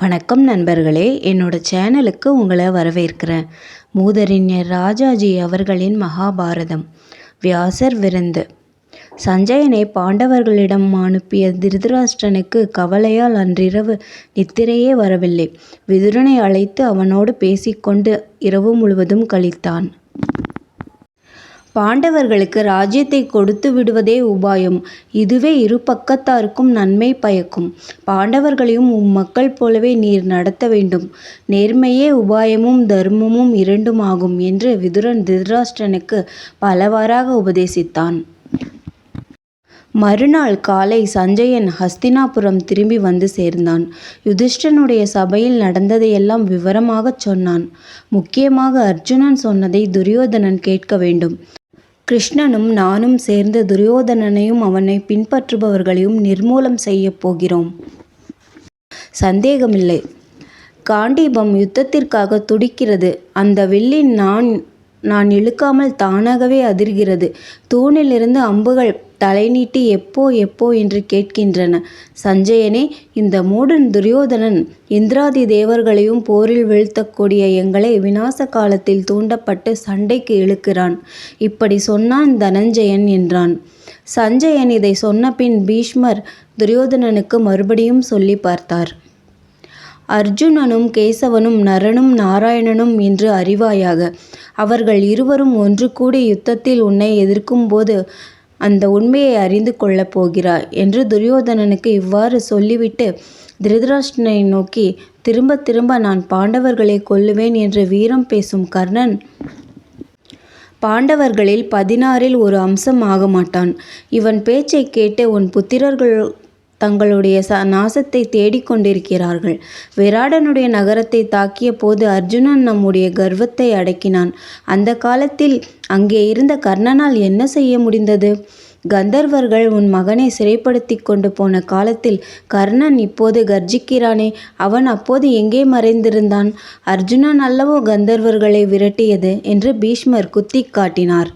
வணக்கம் நண்பர்களே. என்னோட சேனலுக்கு உங்களை வரவேற்கிறேன். மூதறிஞர் ராஜாஜி அவர்களின் மகாபாரதம். வியாசர் விருந்து. சஞ்சயனை பாண்டவர்களிடம் அனுப்பிய திருதராஷ்டிரனுக்கு கவலையால் அன்றிரவு நித்திரையே வரவில்லை. விதுரனை அழைத்து அவனோடு பேசிக்கொண்டு இரவு முழுவதும் கழித்தான். பாண்டவர்களுக்கு ராஜ்யத்தை கொடுத்து விடுவதே உபாயம். இதுவே இரு பக்கத்தாருக்கும் நன்மை பயக்கும். பாண்டவர்களையும் உம் மக்கள் போலவே நீர் நடத்த வேண்டும். நேர்மையே உபாயமும் தர்மமும் இரண்டும் ஆகும் என்று விதுரன் திருராஷ்டிரனுக்கு பலவாறாக உபதேசித்தான். மறுநாள் காலை சஞ்சயன் ஹஸ்தினாபுரம் திரும்பி வந்து சேர்ந்தான். யுதிஷ்டனுடைய சபையில் நடந்ததையெல்லாம் விவரமாகச் சொன்னான். முக்கியமாக அர்ஜுனன் சொன்னதை துரியோதனன் கேட்க வேண்டும். கிருஷ்ணனும் நானும் சேர்ந்து துரியோதனனையும் அவனை பின்பற்றுபவர்களையும் நிர்மூலம் செய்யப் போகிறோம். சந்தேகமில்லை. காண்டீபம் யுத்தத்திற்காக துடிக்கிறது. அந்த வில்லின் நான் நான் இழுக்காமல் தானாகவே அதிர்கிறது. தூணிலிருந்து அம்புகள் தலை நீட்டி எப்போ எப்போ என்று கேட்கின்றன. சஞ்சயனே இந்த மூடன் துரியோதனன் இந்திராதி தேவர்களையும் போரில் வீழ்த்தக்கூடிய எங்களை விநாச காலத்தில் தூண்டப்பட்டு சண்டைக்கு இழுக்கிறான். இப்படி சொன்னான் தனஞ்சயன் என்றான். சஞ்சயன் இதை சொன்னபின் பீஷ்மர் துரியோதனனுக்கு மறுபடியும் சொல்லி பார்த்தார். அர்ஜுனனும் கேசவனும் நரனும் நாராயணனும் என்று அறிவாயாக. அவர்கள் இருவரும் ஒன்று கூடி யுத்தத்தில் உன்னை எதிர்க்கும்போது அந்த உண்மையை அறிந்து கொள்ளப் போகிறாய் என்று துரியோதனனுக்கு இவ்வாறு சொல்லிவிட்டு திருதராஷ்டனை நோக்கி திரும்ப திரும்ப நான் பாண்டவர்களை கொல்லுவேன் என்று வீரம் பேசும் கர்ணன் பாண்டவர்களில் பதினாறில் ஒரு அம்சம் ஆக மாட்டான் இவன் பேச்சை கேட்டு உன் புத்திரர்கள் தங்களுடைய ச நாசத்தை தேடிக்கொண்டிருக்கிறார்கள். விராடனுடைய நகரத்தை தாக்கிய போது அர்ஜுனன் நம்முடைய கர்வத்தை அடக்கினான். அந்த காலத்தில் அங்கே இருந்த கர்ணனால் என்ன செய்ய முடிந்தது? கந்தர்வர்கள் உன் மகனை சிறைப்படுத்தி கொண்டு போன காலத்தில் கர்ணன் இப்போது கர்ஜிக்கிறானே அவன் அப்போது எங்கே மறைந்திருந்தான்? அர்ஜுனன் அல்லவோ கந்தர்வர்களை விரட்டியது? என்று பீஷ்மர் குத்தி காட்டினார்.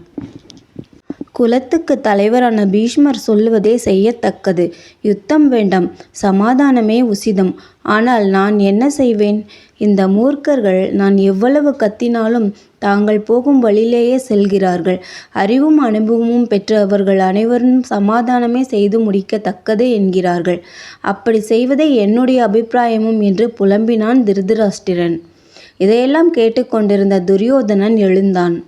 குலத்துக்கு தலைவரான பீஷ்மர் சொல்லுவதே செய்யத்தக்கது. யுத்தம் வேண்டாம் சமாதானமே உசிதம். ஆனால் நான் என்ன செய்வேன்? இந்த மூர்க்கர்கள் நான் எவ்வளவு கத்தினாலும் தாங்கள் போகும் வழியிலேயே செல்கிறார்கள். அறிவும் அனுபவமும் பெற்றவர்கள் அனைவரும் சமாதானமே செய்து முடிக்கத்தக்கது என்கிறார்கள். அப்படி செய்வதே என்னுடைய அபிப்பிராயமும் என்று புலம்பினான் திருதராஷ்டிரன். இதையெல்லாம் கேட்டுக்கொண்டிருந்த துரியோதனன் எழுந்தான்.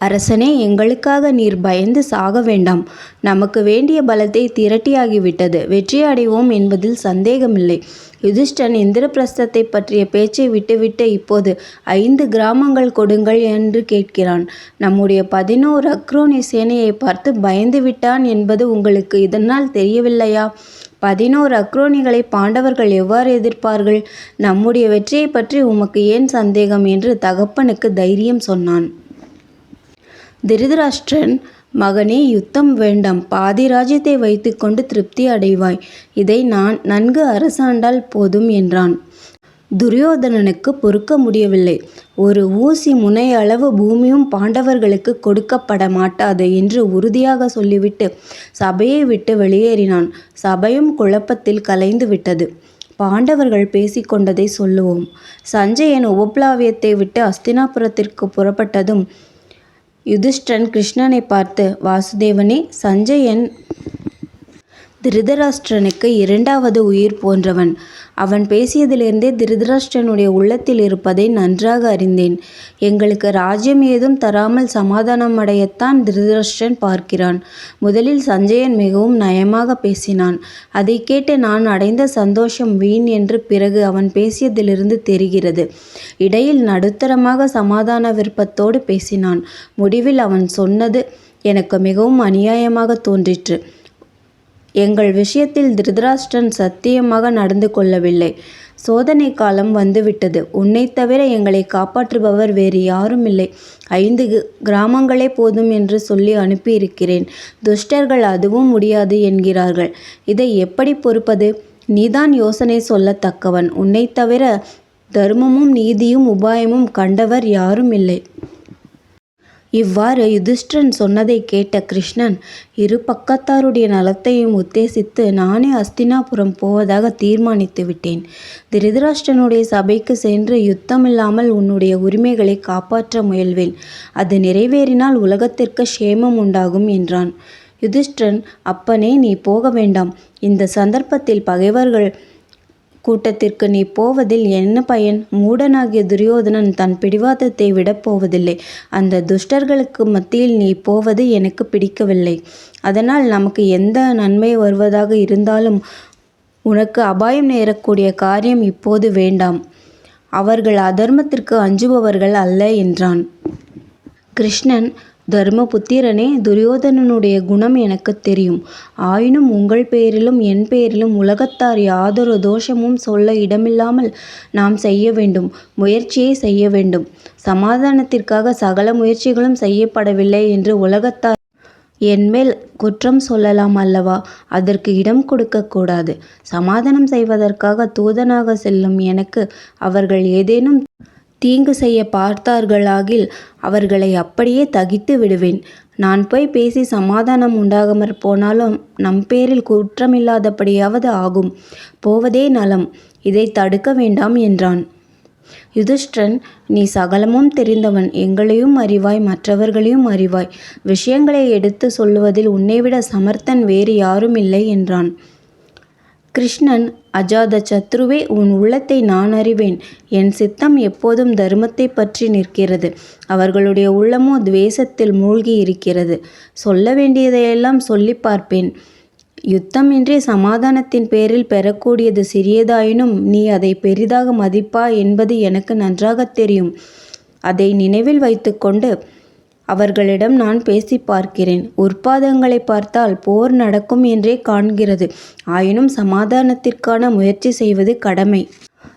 அரசனே எங்களுக்காக நீர் பயந்து சாக வேண்டாம். நமக்கு வேண்டிய பலத்தை திரட்டியாகிவிட்டது. வெற்றி அடைவோம் என்பதில் சந்தேகமில்லை. யுதிஷ்டன் இந்திரபிரஸ்தத்தை பற்றிய பேச்சை விட்டுவிட்டு இப்போது ஐந்து கிராமங்கள் கொடுங்கள் என்று கேட்கிறான். நம்முடைய பதினோரு அக்ரோனி சேனையை பார்த்து பயந்து விட்டான் என்பது உங்களுக்கு இதனால் தெரியவில்லையா? பதினோரு அக்ரோனிகளை பாண்டவர்கள் எவ்வாறு எதிர்ப்பார்கள்? நம்முடைய வெற்றியை பற்றி உமக்கு ஏன் சந்தேகம்? என்று தகப்பனுக்கு தைரியம் சொன்னான். திருதராஷ்டிரன் மகனே யுத்தம் வேண்டாம். பாதி ராஜ்யத்தை வைத்துக்கொண்டு திருப்தி அடைவாய். இதை நான் நன்கு அரசாண்டால் போதும் என்றான். துரியோதனனுக்கு பொறுக்க முடியவில்லை. ஒரு ஊசி முனை அளவு பூமியும் பாண்டவர்களுக்கு கொடுக்கப்பட மாட்டாது என்று உறுதியாக சொல்லிவிட்டு சபையை விட்டு வெளியேறினான். சபையும் குழப்பத்தில் கலைந்து விட்டது. பாண்டவர்கள் பேசிக்கொண்டதை சொல்லுவோம். சஞ்சயன் உபப்ளாவியத்தை விட்டு அஸ்தினாபுரத்திற்கு புறப்பட்டதும் யுதிஷ்டன் கிருஷ்ணனை பார்த்து வாசுதேவனே சஞ்சயன் திருதராஷ்டிரனுக்கு இரண்டாவது உயிர் போன்றவன். அவன் பேசியதிலிருந்தே திருதராஷ்டிரனுடைய உள்ளத்தில் இருப்பதை நன்றாக அறிந்தேன். எங்களுக்கு ராஜ்யம் ஏதும் தராமல் சமாதானம் அடையத்தான் திருதராஷ்டிரன் பார்க்கிறான். முதலில் சஞ்சயன் மிகவும் நயமாக பேசினான். அதை கேட்டு நான் அடைந்த சந்தோஷம் வீண் என்று பிறகு அவன் பேசியதிலிருந்து தெரிகிறது. இடையில் நடுத்தரமாக சமாதான விருப்பத்தோடு பேசினான். முடிவில் அவன் சொன்னது எனக்கு மிகவும் அநியாயமாக தோன்றிற்று. எங்கள் விஷயத்தில் திருதராஷ்டிரன் சத்தியமாக நடந்து கொள்ளவில்லை. சோதனை காலம் வந்துவிட்டது. உன்னை தவிர எங்களை காப்பாற்றுபவர் வேறு யாரும் இல்லை. ஐந்து கிராமங்களே போதும் என்று சொல்லி அனுப்பியிருக்கிறேன். துஷ்டர்கள் அதுவும் முடியாது என்கிறார்கள். இதை எப்படி பொறுப்பது? நீதான் யோசனை சொல்லத்தக்கவன். உன்னை தவிர தர்மமும் நீதியும் உபாயமும் கண்டவர் யாரும் இல்லை. இவ்வாறு யுதிஷ்டிரன் சொன்னதைக் கேட்ட கிருஷ்ணன் இரு பக்கத்தாருடைய நலத்தையும் உத்தேசித்து நானே அஸ்தினாபுரம் போவதாக தீர்மானித்து விட்டேன். திருதராஷ்டிரனுடைய சபைக்கு சென்று யுத்தமில்லாமல் உன்னுடைய உரிமைகளை காப்பாற்ற முயல்வேன். அது நிறைவேறினால் உலகத்திற்கு சேமம் உண்டாகும் என்றான். யுதிஷ்டிரன் அப்பனே நீ போக வேண்டாம். இந்த சந்தர்ப்பத்தில் பகைவர்கள் கூட்டத்திற்கு நீ போவதில் என்ன பயன்? மூடனாகிய துரியோதனன் தன் பிடிவாதத்தை விடப் போவதில்லை. அந்த துஷ்டர்களுக்கு மத்தியில் நீ போவது எனக்கு பிடிக்கவில்லை. அதனால் நமக்கு எந்த நன்மை வருவதாக இருந்தாலும் உனக்கு அபாயம் நேரக்கூடிய காரியம் இப்போது வேண்டாம். அவர்கள் அதர்மத்திற்கு அஞ்சுபவர்கள் அல்ல என்றான். கிருஷ்ணன் தர்மபுத்திரனே துரியோதனனுடைய குணம் எனக்குத் தெரியும். ஆயினும் உங்கள் பேரிலும் என் பேரிலும் உலகத்தார் யாதொரு தோஷமும் சொல்ல இடமில்லாமல் நாம் செய்ய வேண்டும். முயற்சியைச் செய்ய வேண்டும். சமாதானத்திற்காக சகல முயற்சிகளும் செய்யப்படவில்லை என்று உலகத்தார் என்மேல் குற்றம் சொல்லலாம் அல்லவா? அதற்கு இடம் கொடுக்கக் கூடாது. சமாதானம் செய்வதற்காகத் தூதனாகச் செல்லும் எனக்கு அவர்கள் ஏதேனும் தீங்கு செய்யப் பார்த்தார்களாகில் அவர்களை அப்படியே தகித்து விடுவேன். நான் போய் பேசி சமாதானம் உண்டாகாமற் போனாலும் நம் பேரில் குற்றமில்லாதபடியாவது ஆகும். போவதே நலம். இதை தடுக்க வேண்டாம் என்றான். யுதிஷ்டன் நீ சகலமும் தெரிந்தவன். எங்களையும் அறிவாய் மற்றவர்களையும் அறிவாய். விஷயங்களை எடுத்து சொல்லுவதில் உன்னைவிட சமர்த்தன் வேறு யாருமில்லை என்றான். கிருஷ்ணன் அஜாதசத்ருவே உன் உள்ளத்தை நான் அறிவேன். என் சித்தம் எப்போதும் தர்மத்தைப் பற்றி நிற்கிறது. அவர்களுடைய உள்ளமோ துவேஷத்தில் மூழ்கியிருக்கிறது. சொல்ல வேண்டியதையெல்லாம் சொல்லி பார்ப்பேன். யுத்தமின்றி சமாதானத்தின் பேரில் பெறக்கூடியது சிறியதாயினும் நீ அதை பெரிதாக மதிப்பாய் என்பது எனக்கு நன்றாகத் தெரியும். அதை நினைவில் வைத்துக்கொண்டு அவர்களிடம் நான் பேசி பார்க்கிறேன். உற்பாதங்களைப் பார்த்தால் போர் நடக்கும் என்றே காண்கிறது. ஆயினும் சமாதானத்திற்கான முயற்சி செய்வது கடமை.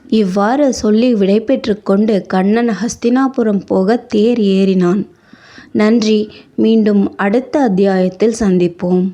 இவ்வாறு சொல்லி விடைபெற்று கொண்டு கண்ணன் ஹஸ்தினாபுரம் போக தேர் ஏறினான். நன்றி. மீண்டும் அடுத்த அத்தியாயத்தில் சந்திப்போம்.